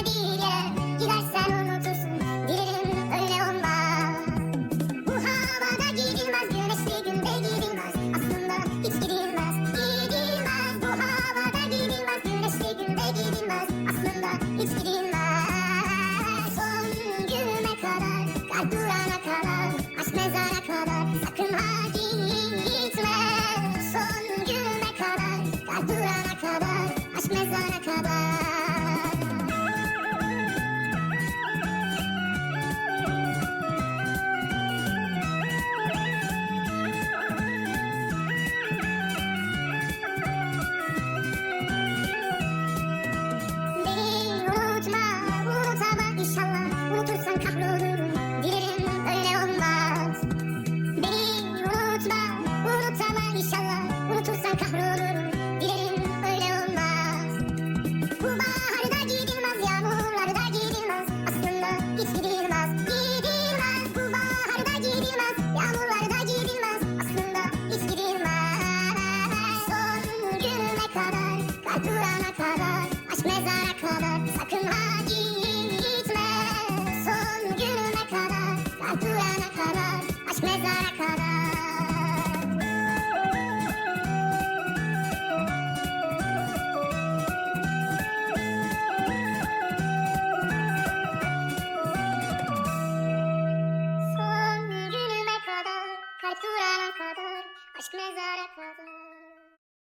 Maria. Yağmurlarda gidilmez aslında hiç gidilmez Son gününe kadar kalp durana kadar aşk mezara kadar. Sakın ha git duvara kadar, aşk mezara kadar.